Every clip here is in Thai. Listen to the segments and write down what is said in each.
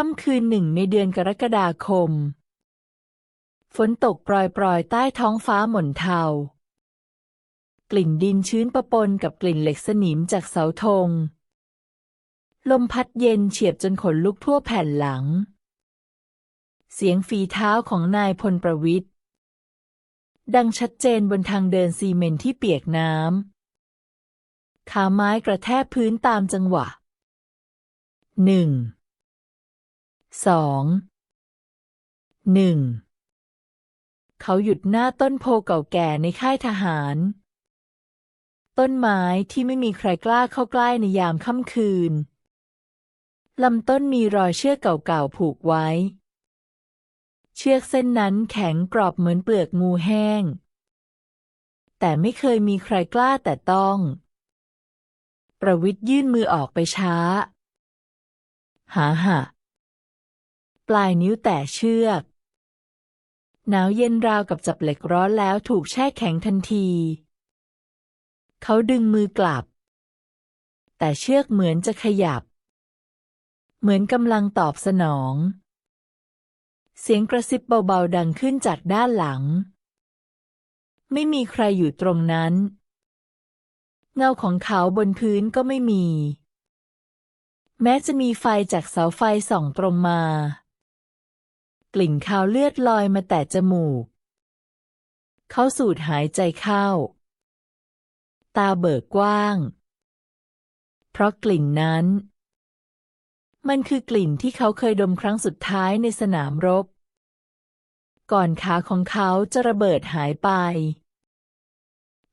ค่ำคืนหนึ่งในเดือนกรกฎาคม ฝนตกปรอยๆ ใต้ท้องฟ้าหม่นเทา กลิ่นดินชื้นปะปนกับกลิ่นเหล็กสนิมจากเสาธง ลมพัดเย็นเฉียบจนขนลุกทั่วแผ่นหลัง เสียงฝีเท้าของนายพลประวิทย์ดังชัดเจนบนทางเดินซีเมนต์ที่เปียกน้ำ ขาไม้กระแทกพื้นตามจังหวะหนึ่ง สองหนึ่งเขาหยุดหน้าต้นโพเก่าแก่ในค่ายทหาร ต้นไม้ที่ไม่มีใครกล้าเข้าใกล้ในยามค่ำคืนลำต้นมีรอยเชือกเก่าๆผูกไว้ เชือกเส้นนั้นแข็งกรอบเหมือนเปลือกงูแห้ง แต่ไม่เคยมีใครกล้าแต่ต้อง ประวิทยื่นมือออกไปช้า หาหะ ปลายนิ้วแตะเชือก หนาวเย็นราวกับจับเหล็กร้อนแล้วถูกแช่แข็งทันที เขาดึงมือกลับ แต่เชือกเหมือนจะขยับ เหมือนกำลังตอบสนอง เสียงกระซิบเบาๆดังขึ้นจากด้านหลัง ไม่มีใครอยู่ตรงนั้น เงาของเขาบนพื้นก็ไม่มีแม้จะมีไฟจากเสาไฟส่องตรงมา กลิ่นคาวเลือดลอยมาแต่จมูก เขาสูดหายใจเข้า ตาเบิกกว้าง เพราะกลิ่นนั้น มันคือกลิ่นที่เขาเคยดมครั้งสุดท้ายในสนามรบ ก่อนขาของเขาจะระเบิดหายไป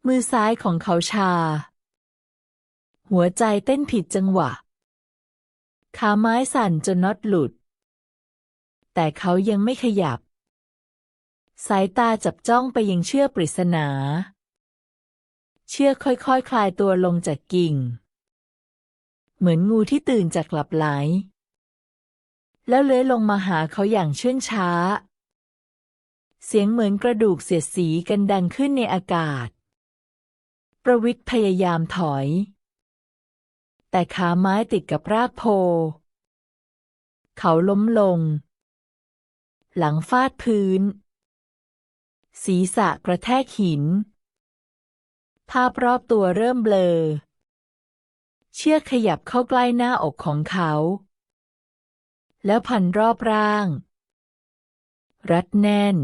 มือซ้ายของเขาชา หัวใจเต้นผิดจังหวะขาไม้สั่นจนน็อตหลุด แต่เขายังไม่ขยับ สายตาจับจ้องไปยังเชือกปริศนา เชือกค่อยๆคคลายตัวลงจากกิ่ง เหมือนงูที่ตื่นจากหลับไหล แล้วเลื้อยลงมาหาเขาอย่างเชื่องช้า เสียงเหมือนกระดูกเสียดสีกันดังขึ้นในอากาศ ประวิทย์พยายามถอย แต่ขาไม้ติดกับรากโพเขาล้มลง หลังฟาดพื้น ศีรษะกระแทกหิน ภาพรอบตัวเริ่มเบลอ เชือกขยับเข้าใกล้หน้าอกของเขา แล้วพันรอบร่าง รัดแน่น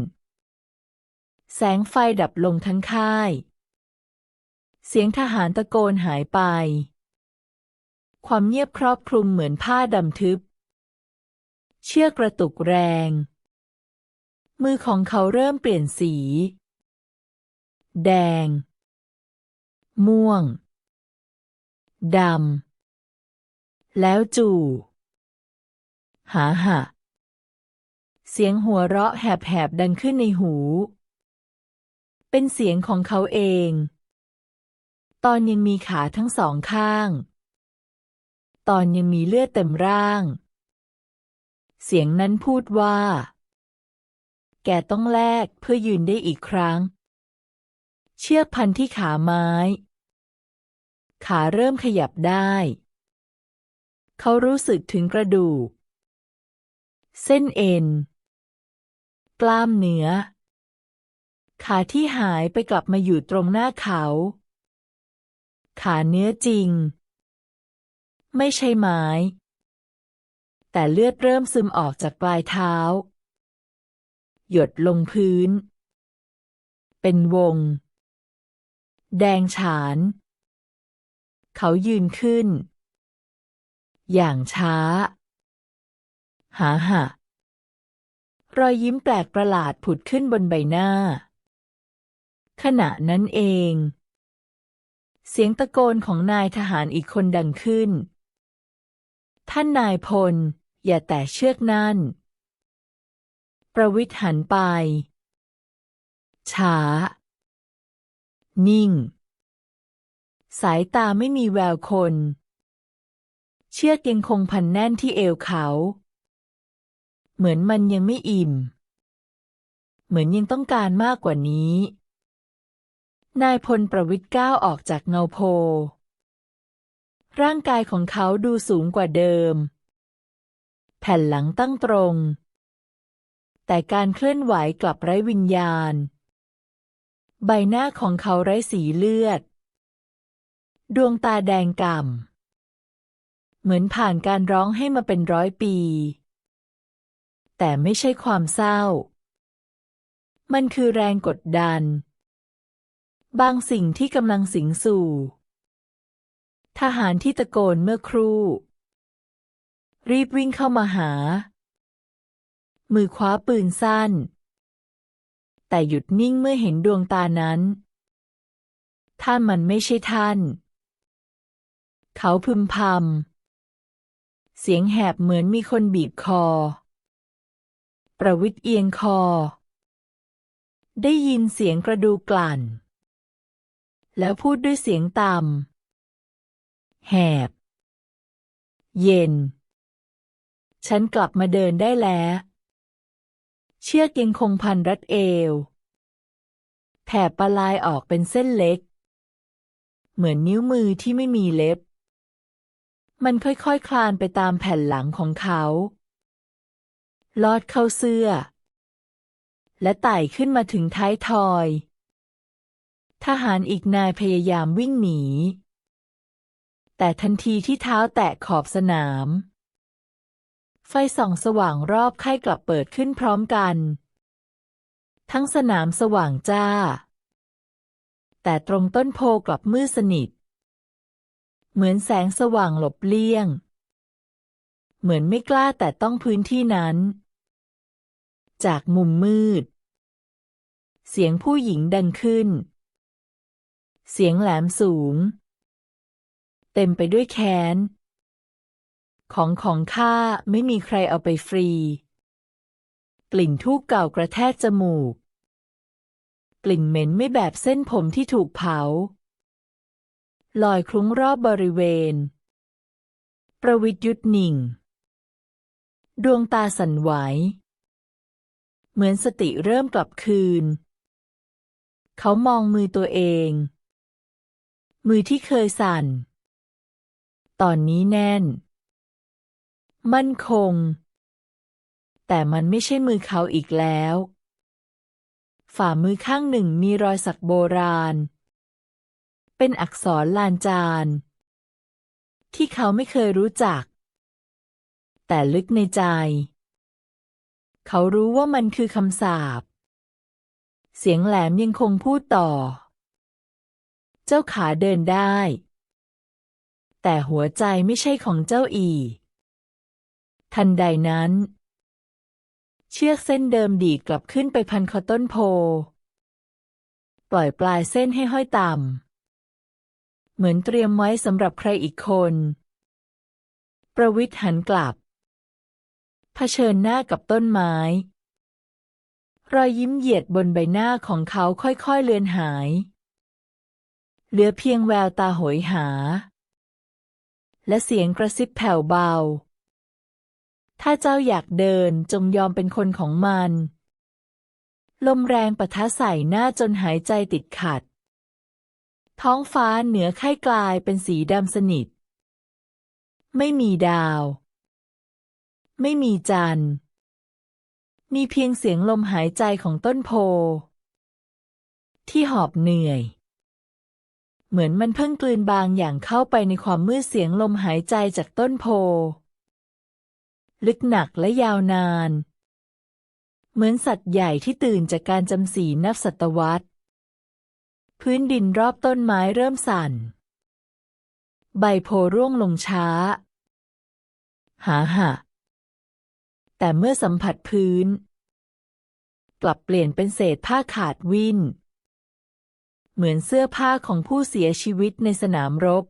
แสงไฟดับลงทั้งค่าย เสียงทหารตะโกนหายไป ความเงียบครอบคลุมเหมือนผ้าดำทึบเชือกกระตุกแรง มือของเขาเริ่มเปลี่ยนสี แดง ม่วง ดำ แล้วจู่หาหะเสียงหัวเราะแหบๆดังขึ้นในหู เป็นเสียงของเขาเอง ตอนยังมีขาทั้งสองข้าง ตอนยังมีเลือดเต็มร่าง เสียงนั้นพูดว่า แกต้องแลกเพื่อยืนได้อีกครั้ง เชือกพันที่ขาไม้ ขาเริ่มขยับได้ เขารู้สึกถึงกระดูก เส้นเอ็น กล้ามเนื้อ ขาที่หายไปกลับมาอยู่ตรงหน้าเขา ขาเนื้อจริง ไม่ใช่ไม้ แต่เลือดเริ่มซึมออกจากปลายเท้า หยดลงพื้น เป็นวง แดงฉาน เขายืนขึ้น อย่างช้า หาหะรอยยิ้มแปลกประหลาดผุดขึ้นบนใบหน้า ขณะนั้นเอง เสียงตะโกนของนายทหารอีกคนดังขึ้น ท่านนายพล อย่าแตะเชือกนั่น ประวิทย์หันไป ช้า นิ่ง สายตาไม่มีแววคน เชือกยังคงพันแน่นที่เอวเขา เหมือนมันยังไม่อิ่ม เหมือนยังต้องการมากกว่านี้ นายพลประวิทย์ก้าวออกจากเงาโพ ร่างกายของเขาดูสูงกว่าเดิม แผ่นหลังตั้งตรง แต่การเคลื่อนไหวกลับไร้วิญญาณ ใบหน้าของเขาไร้สีเลือด ดวงตาแดงก่ำ เหมือนผ่านการร้องให้มาเป็นร้อยปี แต่ไม่ใช่ความเศร้า มันคือแรงกดดัน บางสิ่งที่กำลังสิงสู่ ทหารที่ตะโกนเมื่อครู่ รีบวิ่งเข้ามาหา มือคว้าปืนสั้น แต่หยุดนิ่งเมื่อเห็นดวงตานั้นท่านมันไม่ใช่ท่าน เขาพึมพำ เสียงแหบเหมือนมีคนบีบคอ ประวิตเอียงคอ ได้ยินเสียงกระดูกลั่น แล้วพูดด้วยเสียงต่ำแหบ เย็นฉันกลับมาเดินได้แล้ว เชือกยังคงพันรัดเอว แถบปลายออกเป็นเส้นเล็ก เหมือนนิ้วมือที่ไม่มีเล็บ มันค่อยๆคคลานไปตามแผ่นหลังของเขา ลอดเข้าเสื้อ และไต่ขึ้นมาถึงท้ายทอย ทหารอีกนายพยายามวิ่งหนี แต่ทันทีที่เท้าแตะขอบสนาม ไฟส่องสว่างรอบค่ายกลับเปิดขึ้นพร้อมกัน ทั้งสนามสว่างจ้า แต่ตรงต้นโพกลับมืดสนิท เหมือนแสงสว่างหลบเลี่ยง เหมือนไม่กล้าแต่ต้องพื้นที่นั้น จากมุมมืด เสียงผู้หญิงดังขึ้น เสียงแหลมสูง เต็มไปด้วยแค้น ของของข้าไม่มีใครเอาไปฟรี กลิ่นทูบเก่ากระแทกจมูก กลิ่นเหม็นไม่แบบเส้นผมที่ถูกเผา ลอยคลุ้งรอบบริเวณ ประวิตยุทธนิ่ง ดวงตาสั่นไหว เหมือนสติเริ่มกลับคืน เขามองมือตัวเอง มือที่เคยสั่น ตอนนี้แน่น มั่นคง แต่มันไม่ใช่มือเขาอีกแล้ว ฝ่ามือข้างหนึ่งมีรอยสักโบราณ เป็นอักษรลานจาน ที่เขาไม่เคยรู้จัก แต่ลึกในใจ เขารู้ว่ามันคือคำสาป เสียงแหลมยังคงพูดต่อ เจ้าขาเดินได้แต่หัวใจไม่ใช่ของเจ้าอี ทันใดนั้น เชือกเส้นเดิมดีดกลับขึ้นไปพันคอต้นโพ ปล่อยปลายเส้นให้ห้อยต่ำ เหมือนเตรียมไว้สำหรับใครอีกคน ประวิทย์หันกลับ เผชิญหน้ากับต้นไม้ รอยยิ้มเหยียดบนใบหน้าของเขาค่อยๆเลือนหาย เหลือเพียงแววตาโหยหา และเสียงกระซิบแผ่วเบา ถ้าเจ้าอยากเดินจงยอมเป็นคนของมัน ลมแรงปะทะใส่หน้าจนหายใจติดขัด ท้องฟ้าเหนือค่ายกลายเป็นสีดำสนิท ไม่มีดาว ไม่มีจันทร์ มีเพียงเสียงลมหายใจของต้นโพ ที่หอบเหนื่อยเหมือนมันเพิ่งกลืนบางอย่างเข้าไปในความมืดเสียงลมหายใจจากต้นโพ ลึกหนักและยาวนาน เหมือนสัตว์ใหญ่ที่ตื่นจากการจำศีลนับศตวรรษ พื้นดินรอบต้นไม้เริ่มสั่น ใบโพร่วงลงช้า หาหะแต่เมื่อสัมผัสพื้น กลับเปลี่ยนเป็นเศษผ้าขาดวิ่นเหมือนเสื้อผ้าของผู้เสียชีวิตในสนามรบ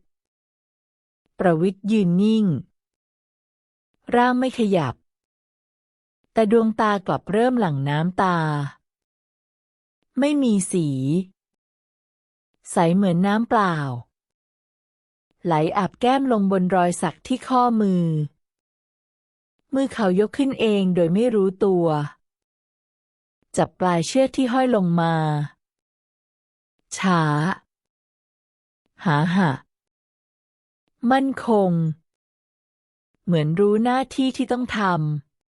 ประวิตรยืนนิ่ง ร่างไม่ขยับ แต่ดวงตากลับเริ่มหลั่งน้ำตา ไม่มีสี ใสเหมือนน้ำเปล่า ไหลอาบแก้มลงบนรอยสักที่ข้อมือ มือเขายกขึ้นเองโดยไม่รู้ตัว จับปลายเชือกที่ห้อยลงมา ช้า หาหะ มั่นคง เหมือนรู้หน้าที่ที่ต้องท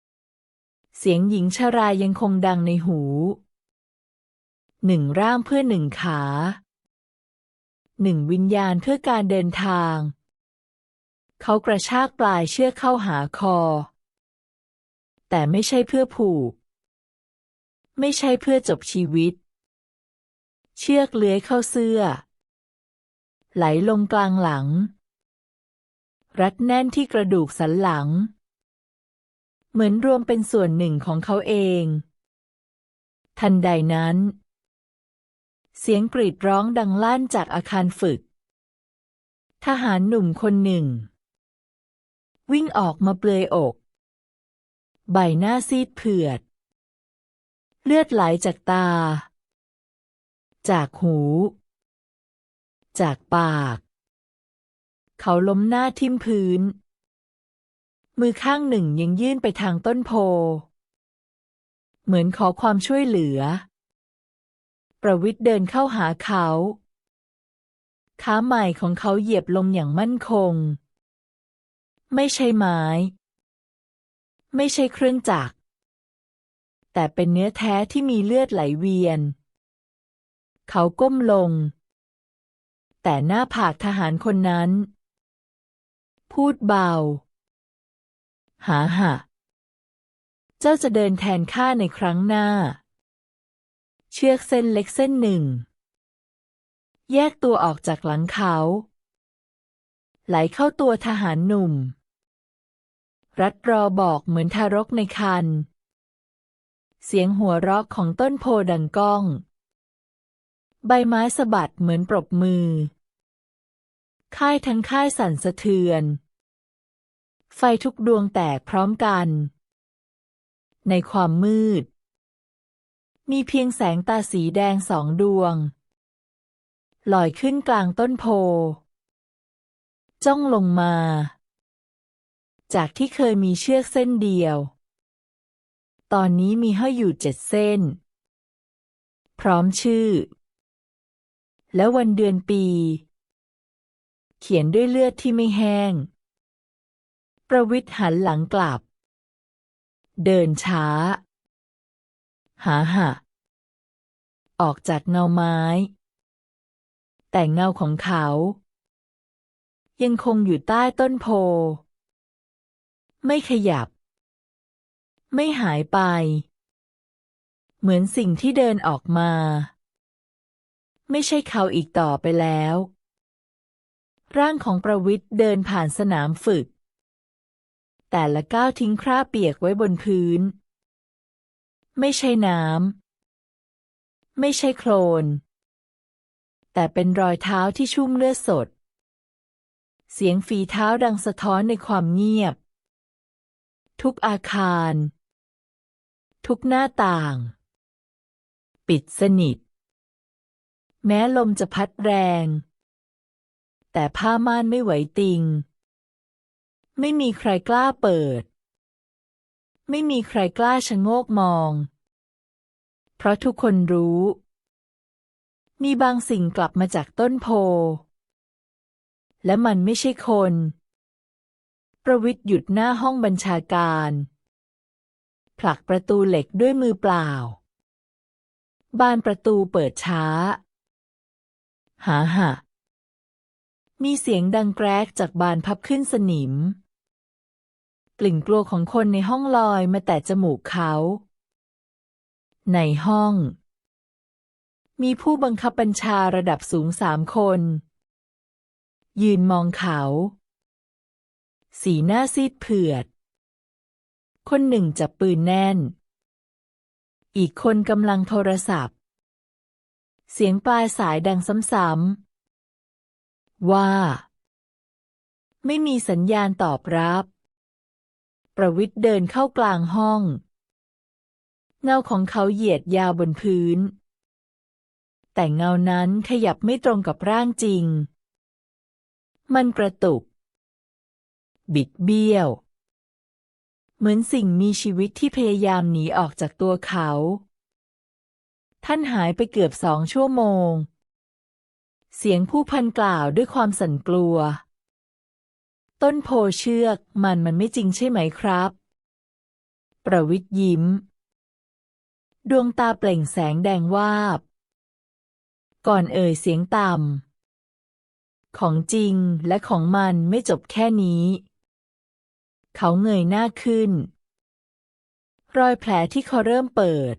ำ เสียงหญิงชรายังคงดังในหู หนึ่งร่างเพื่อหนึ่งขา หนึ่งวิญญาณเพื่อการเดินทาง เขากระชากปลายเชือกเข้าหาคอ แต่ไม่ใช่เพื่อผูก ไม่ใช่เพื่อจบชีวิต เชือกเลื้อยเข้าเสื้อ ไหลลงกลางหลัง รัดแน่นที่กระดูกสันหลัง เหมือนรวมเป็นส่วนหนึ่งของเขาเอง ทันใดนั้น เสียงกรีดร้องดังลั่นจากอาคารฝึก ทหารหนุ่มคนหนึ่ง วิ่งออกมาเปลือยอก ใบหน้าซีดเผือด เลือดไหลจากตา จากหู จากปาก เขาล้มหน้าทิ่มพื้น มือข้างหนึ่งยังยื่นไปทางต้นโพ เหมือนขอความช่วยเหลือ ประวิทย์เดินเข้าหาเขา ขาใหม่ของเขาเหยียบลงอย่างมั่นคง ไม่ใช่ไม้ ไม่ใช่เครื่องจักร แต่เป็นเนื้อแท้ที่มีเลือดไหลเวียน เขาก้มลงแต่หน้าผากทหารคนนั้น พูดเบา หาหะเจ้าจะเดินแทนข้าในครั้งหน้า เชือกเส้นเล็กเส้นหนึ่ง แยกตัวออกจากหลังเขา ไหลเข้าตัวทหารหนุ่ม รัดรอบอกเหมือนทารกในครรภ์เสียงหัวเราะของต้นโพดังก้อง ใบไม้สะบัดเหมือนปรบมือ ค่ายทั้งค่ายสั่นสะเทือน ไฟทุกดวงแตกพร้อมกัน ในความมืด มีเพียงแสงตาสีแดงสองดวง ลอยขึ้นกลางต้นโพ จ้องลงมา จากที่เคยมีเชือกเส้นเดียว ตอนนี้มีห้อยอยู่เจ็ดเส้น พร้อมชื่อ และวันเดือนปี เขียนด้วยเลือดที่ไม่แห้ง ประวิทย์หันหลังกลับ เดินช้า หาหะออกจากเงาไม้ แต่เงาของเขา ยังคงอยู่ใต้ต้นโพ ไม่ขยับ ไม่หายไป เหมือนสิ่งที่เดินออกมา ไม่ใช่เขาอีกต่อไปแล้ว ร่างของประวิทย์เดินผ่านสนามฝึก แต่ละก้าวทิ้งคราบเปียกไว้บนพื้น ไม่ใช่น้ำ ไม่ใช่โคลน แต่เป็นรอยเท้าที่ชุ่มเลือดสด เสียงฝีเท้าดังสะท้อนในความเงียบ ทุกอาคาร ทุกหน้าต่าง ปิดสนิท แม้ลมจะพัดแรง แต่ผ้าม่านไม่ไหวติง ไม่มีใครกล้าเปิด ไม่มีใครกล้าชะโงกมอง เพราะทุกคนรู้ มีบางสิ่งกลับมาจากต้นโพ และมันไม่ใช่คน ประวิทย์หยุดหน้าห้องบัญชาการ ผลักประตูเหล็กด้วยมือเปล่า บานประตูเปิดช้า หาหะมีเสียงดังแกรกจากบานพับขึ้นสนิม กลิ่นกลัวของคนในห้องลอยมาแต่จมูกเขา ในห้อง มีผู้บังคับบัญชาระดับสูงสามคน ยืนมองเขา สีหน้าซีดเผือด คนหนึ่งจับปืนแน่น อีกคนกำลังโทรศัพท์ เสียงปลายสายดังซ้ำๆว่าไม่มีสัญญาณตอบรับ ประวิทย์เดินเข้ากลางห้อง เงาของเขาเหยียดยาวบนพื้น แต่เงานั้นขยับไม่ตรงกับร่างจริง มันกระตุก บิดเบี้ยว เหมือนสิ่งมีชีวิตที่พยายามหนีออกจากตัวเขา ท่านหายไปเกือบสองชั่วโมง เสียงผู้พันกล่าวด้วยความสั่นกลัว ต้นโพเชือกมันมันไม่จริงใช่ไหมครับ ประวิทย์ยิ้ม ดวงตาเปล่งแสงแดงวาบ ก่อนเอ่ยเสียงต่ำ ของจริงและของมันไม่จบแค่นี้ เขาเงยหน้าขึ้น รอยแผลที่เขาเริ่มเปิด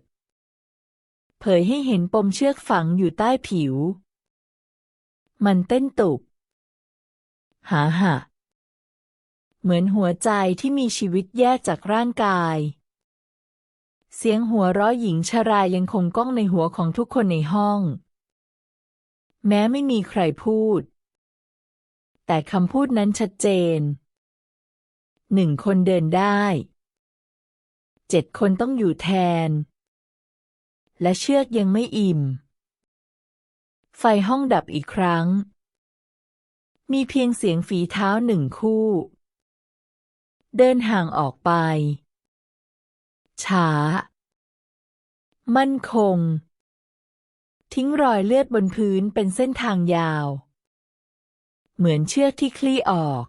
เผยให้เห็นปมเชือกฝังอยู่ใต้ผิว มันเต้นตุบหาหะ เหมือนหัวใจที่มีชีวิตแยกจากร่างกาย เสียงหัวเราะหญิงชรายังคงก้องในหัวของทุกคนในห้อง แม้ไม่มีใครพูด แต่คำพูดนั้นชัดเจน หนึ่งคนเดินได้ เจ็ดคนต้องอยู่แทน และเชือกยังไม่อิ่ม ไฟห้องดับอีกครั้ง มีเพียงเสียงฝีเท้าหนึ่งคู่ เดินห่างออกไป ช้า มั่นคง ทิ้งรอยเลือดบนพื้นเป็นเส้นทางยาว เหมือนเชือกที่คลี่ออก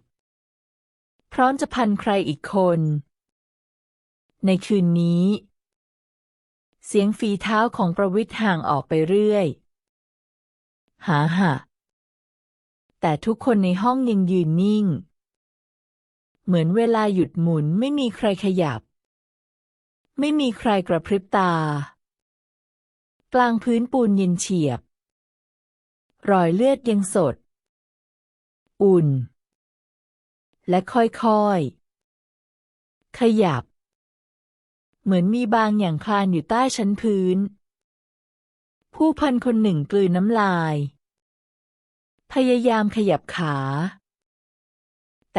พร้อมจะพันใครอีกคน ในคืนนี้ เสียงฝีเท้าของประวิทย์ห่างออกไปเรื่อย หาหะแต่ทุกคนในห้องยังยืนนิ่ง เหมือนเวลาหยุดหมุนไม่มีใครขยับ ไม่มีใครกระพริบตา กลางพื้นปูนเย็นเฉียบ รอยเลือดยังสด อุ่น และค่อยๆ ขยับ เหมือนมีบางอย่างคลานอยู่ใต้ชั้นพื้น ผู้พันคนหนึ่งกลืนน้ำลาย พยายามขยับขา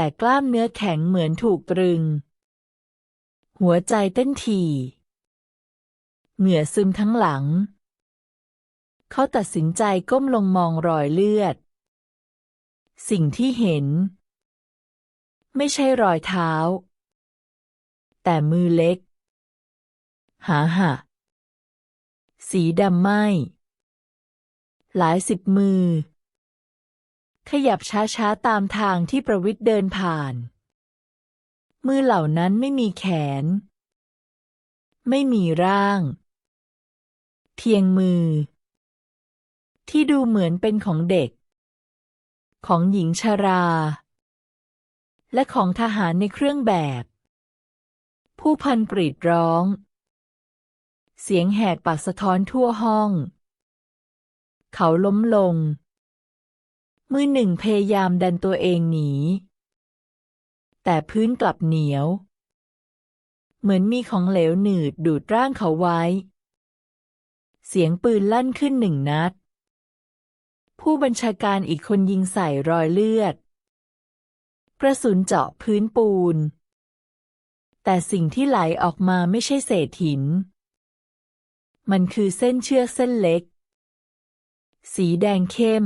แต่กล้ามเนื้อแข็งเหมือนถูกตรึง หัวใจเต้นถี่ เหงื่อซึมทั้งหลัง เขาตัดสินใจก้มลงมองรอยเลือด สิ่งที่เห็น ไม่ใช่รอยเท้า แต่มือเล็ก หาหะสีดำไหมหลายสิบมือ ขยับช้าๆ ตามทางที่ประวิทย์เดินผ่าน มือเหล่านั้นไม่มีแขน ไม่มีร่าง เพียงมือ ที่ดูเหมือนเป็นของเด็ก ของหญิงชรา และของทหารในเครื่องแบบ ผู้พันกรีดร้อง เสียงแหกปากสะท้อนทั่วห้อง เขาล้มลง มือหนึ่งพยายามดันตัวเองหนี แต่พื้นกลับเหนียว เหมือนมีของเหลวหนืดดูดร่างเขาไว้ เสียงปืนลั่นขึ้นหนึ่งนัด ผู้บัญชาการอีกคนยิงใส่รอยเลือด กระสุนเจาะพื้นปูน แต่สิ่งที่ไหลออกมาไม่ใช่เศษหิน มันคือเส้นเชือกเส้นเล็ก สีแดงเข้ม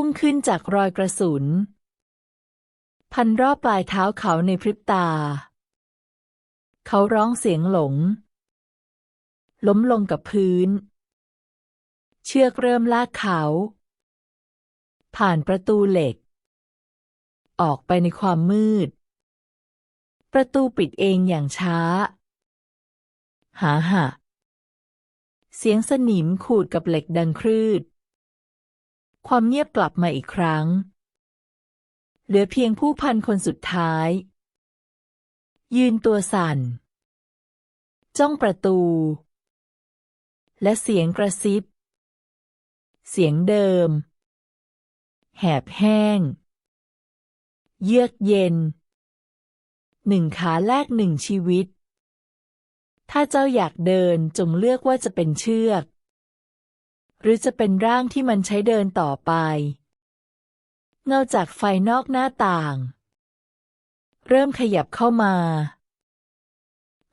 พุ่งขึ้นจากรอยกระสุน พันรอบปลายเท้าเขาในพริบตา เขาร้องเสียงหลง ล้มลงกับพื้น เชือกเริ่มลากเขา ผ่านประตูเหล็ก ออกไปในความมืด ประตูปิดเองอย่างช้า หาหะเสียงสนิมขูดกับเหล็กดังครืด ความเงียบกลับมาอีกครั้ง เหลือเพียงผู้พันคนสุดท้าย ยืนตัวสั่น จ้องประตู และเสียงกระซิบ เสียงเดิม แหบแห้ง เยือกเย็น หนึ่งขาแลกหนึ่งชีวิต ถ้าเจ้าอยากเดินจงเลือกว่าจะเป็นเชือก หรือจะเป็นร่างที่มันใช้เดินต่อไป เงาจากไฟนอกหน้าต่าง เริ่มขยับเข้ามา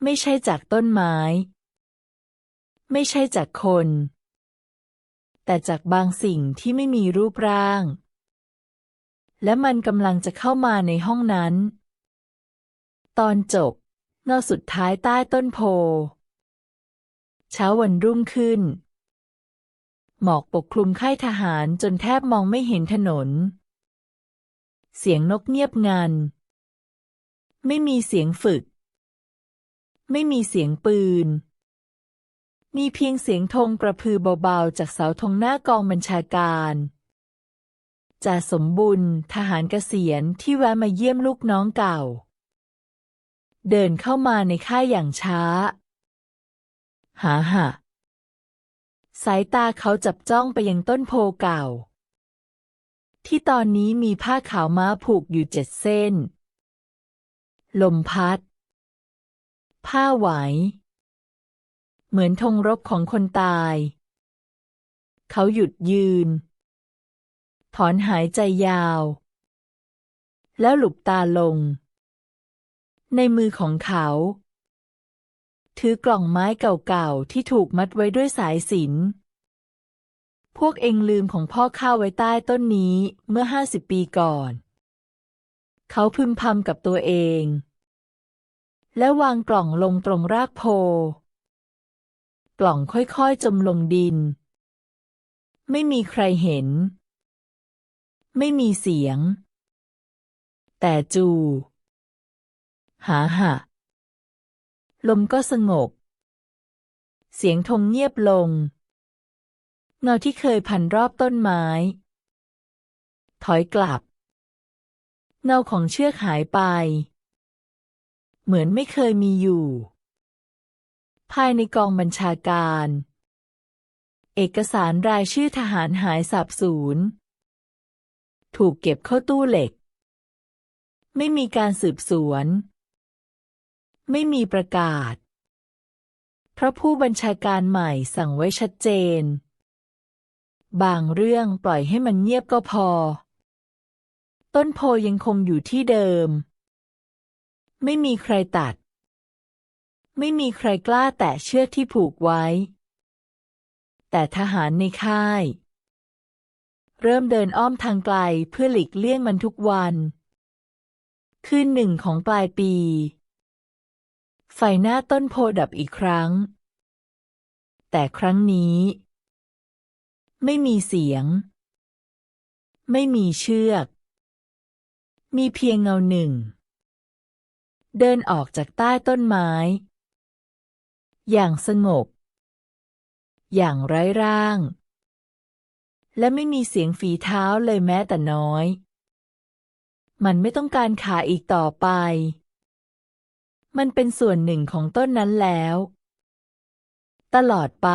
ไม่ใช่จากต้นไม้ ไม่ใช่จากคน แต่จากบางสิ่งที่ไม่มีรูปร่าง และมันกำลังจะเข้ามาในห้องนั้น ตอนจบเงาสุดท้ายใต้ต้นโพ เช้าวันรุ่งขึ้น หมอกปกคลุมค่ายทหารจนแทบมองไม่เห็นถนน เสียงนกเงียบงัน ไม่มีเสียงฝึก ไม่มีเสียงปืน มีเพียงเสียงธงกระพือเบาๆ จากเสาธงหน้ากองบัญชาการจ่าสมบุญทหารเกษียณที่แวะมาเยี่ยมลูกน้องเก่า เดินเข้ามาในค่ายอย่างช้า หาหะ สายตาเขาจับจ้องไปยังต้นโพเก่า ที่ตอนนี้มีผ้าขาวม้าผูกอยู่เจ็ดเส้น ลมพัด ผ้าไหว เหมือนธงรบของคนตาย เขาหยุดยืน ถอนหายใจยาว แล้วหลุบตาลง ในมือของเขา ถือกล่องไม้เก่าๆที่ถูกมัดไว้ด้วยสายสิญจนพวกเองลืมของพ่อข้าไว้ใต้ต้นนี้เมื่อห้าสิบปีก่อน เขาพึมพำกับตัวเอง แล้ววางกล่องลงตรงรากโพ กล่องค่อยๆจมลงดิน ไม่มีใครเห็น ไม่มีเสียง แต่จู หาหะ ลมก็สงบ เสียงธงเงียบลง เงาที่เคยพันรอบต้นไม้ ถอยกลับ เงาของเชือกหายไป เหมือนไม่เคยมีอยู่ ภายในกองบัญชาการ เอกสารรายชื่อทหารหายสาบสูญ ถูกเก็บเข้าตู้เหล็ก ไม่มีการสืบสวน ไม่มีประกาศ เพราะผู้บัญชาการใหม่สั่งไว้ชัดเจน บางเรื่องปล่อยให้มันเงียบก็พอ ต้นโพยังคงอยู่ที่เดิม ไม่มีใครตัด ไม่มีใครกล้าแตะเชือกที่ผูกไว้ แต่ทหารในค่าย เริ่มเดินอ้อมทางไกลเพื่อหลีกเลี่ยงมันทุกวัน คืนหนึ่งของปลายปี ไฟหน้าต้นโพดับอีกครั้ง แต่ครั้งนี้ ไม่มีเสียง ไม่มีเชือก มีเพียงเงาหนึ่ง เดินออกจากใต้ต้นไม้ อย่างสงบ อย่างไร้ร่าง และไม่มีเสียงฝีเท้าเลยแม้แต่น้อย มันไม่ต้องการขาอีกต่อไป มันเป็นส่วนหนึ่งของต้นนั้นแล้ว ตลอดไป